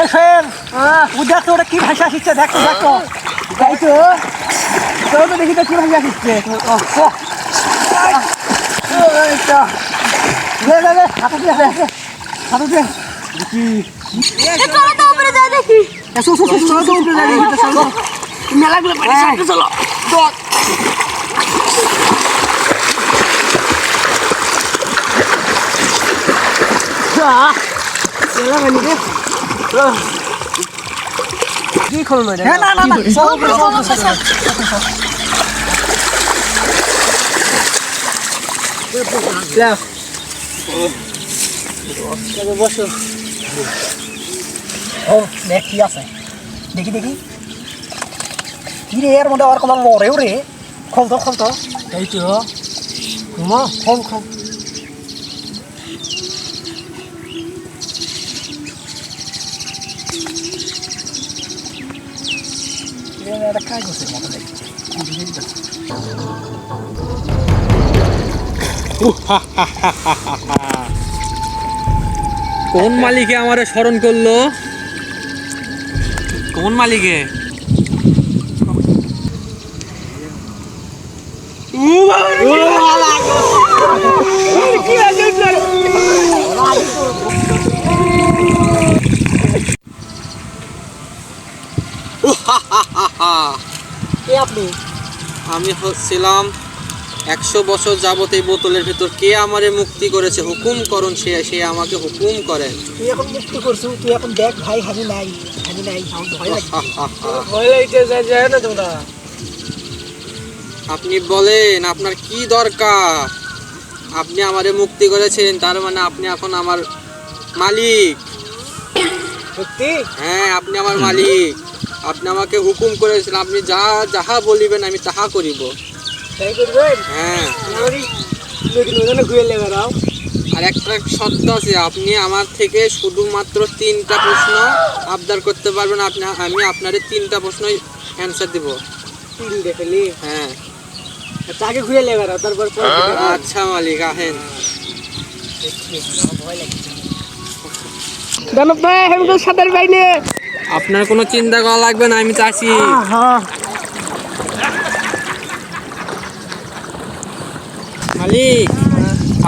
এসেন। উদা তো ওটা কি ভাষা শিখছে দেখো দেখো। তাই তো? তোর তো দেখি তো কি ভাষা শিখছে। চলো চলো চলো। মেলাগুলো চলো। আহ, আহ। হ্যাঁ, না, না, না, উপরে, চলো উপরে। যাও। তবে বসো ও দেখ কি আছে দেখি দেখি কি রে এর মধ্যে আর কোনো লড়েও রে খোল তো খোল তো এই তো খোল খোল এটা কাজ করছে মতো দেখছে কোন মালিকে আমারে স্মরণ করল? কোন মালিকে? কে আপনি? আমি হচ্ছিলাম একশো বছর যাবত এই বোতলের ভেতর কে আমারে মুক্তি করেছে হুকুম করুন সে সে আমাকে হুকুম করেন তুই এখন মুক্তি করছু তুই এখন দেখ ভাই হানি নাই হানি নাই ভয় লাগছে ভয় লাগছে যায় যায় না তোমরা। আপনি বলেন আপনার কি দরকার? আপনি আমারে মুক্তি করেছেন তার মানে আপনি এখন আমার মালিক। সত্যি? হ্যাঁ আপনি আমার মালিক। আপনি আমাকে হুকুম করেছেন আপনি যা যাহা বলিবেন আমি তাহা করিব। তাই করবেন? হ্যাঁ। আর একটা শর্ত আছে আপনি আমার থেকে শুধুমাত্র তিনটা প্রশ্ন আবদার করতে পারবেন আপনি আমি আপনার তিনটা প্রশ্ন অ্যান্সার দেব। হ্যাঁ। তাকে ঘুরে লেগে তারপর আচ্ছা মালিক আহেন। দানব ভাই আমি তো সাঁতার পাইনি আপনার কোনো চিন্তা করা লাগবে না আমি হ্যাঁ মালিক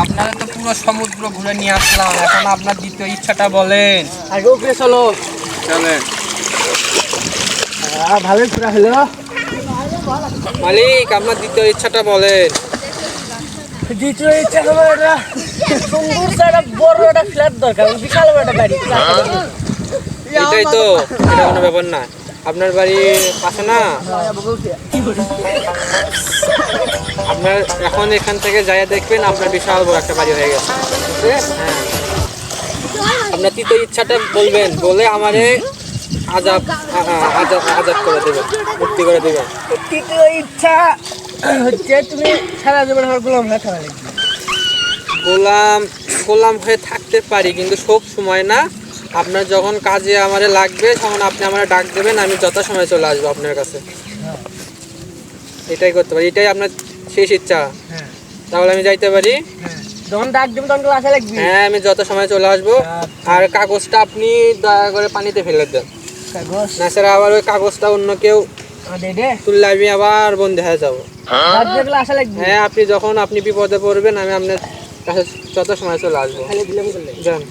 আপনারা তো পুরো সমুদ্র ঘুরে নিয়ে আসলাম এখন আপনার দ্বিতীয় ইচ্ছাটা বলেন। আগে উপরে চলো। চলেন। ভালোই ঘোরা হলো। মালিক আপনার দ্বিতীয় ইচ্ছাটা বলেন। দ্বিতীয় ইচ্ছা তোমার একটা সুন্দর একটা বড় একটা ফ্ল্যাট দরকার বিশাল বড় একটা বাড়ি এটাই তো এটা কোনো ব্যাপার না। আপনার বাড়ি পাশে না? আপনার এখন এখান থেকে যাইয়া দেখবেন আপনার বিশাল বড় একটা বাড়ি হয়ে গেছে। হ্যাঁ। আপনার তৃতীয় ইচ্ছাটা বলবেন বলে আমারে আজাব আজাব আজাব করে দেবেন মুক্তি করে দেবেন তৃতীয় ইচ্ছা হচ্ছে তুমি সারা জীবন আমার গোলাম হয়ে থাকা গোলাম গোলাম হয়ে থাকতে পারি কিন্তু সব সময় না। আপনার যখন কাজে আমারে লাগবে তখন আপনি আমার ডাক দেবেন আমি যথাসময়ে চলে আসব আপনার কাছে। এটাই করতে পারি এটাই আপনার শেষ ইচ্ছা। হ্যাঁ। তাহলে আমি যাইতে পারি। যখন ডাক দেবো তখন ক্লাসে লাগবে। হ্যাঁ আমি যত সময় চলে আসব। আর কাগজটা আপনি দয়া করে পানিতে ফেলে দেন। কাগজ? না স্যার আবার ওই কাগজটা অন্য কেউ তুললে আমি আবার বন্ধ হয়ে যাব। হ্যাঁ। আপনি যখন আপনি বিপদে পড়বেন আমি আপনার কাছে যত সময় চলে আসব। যান।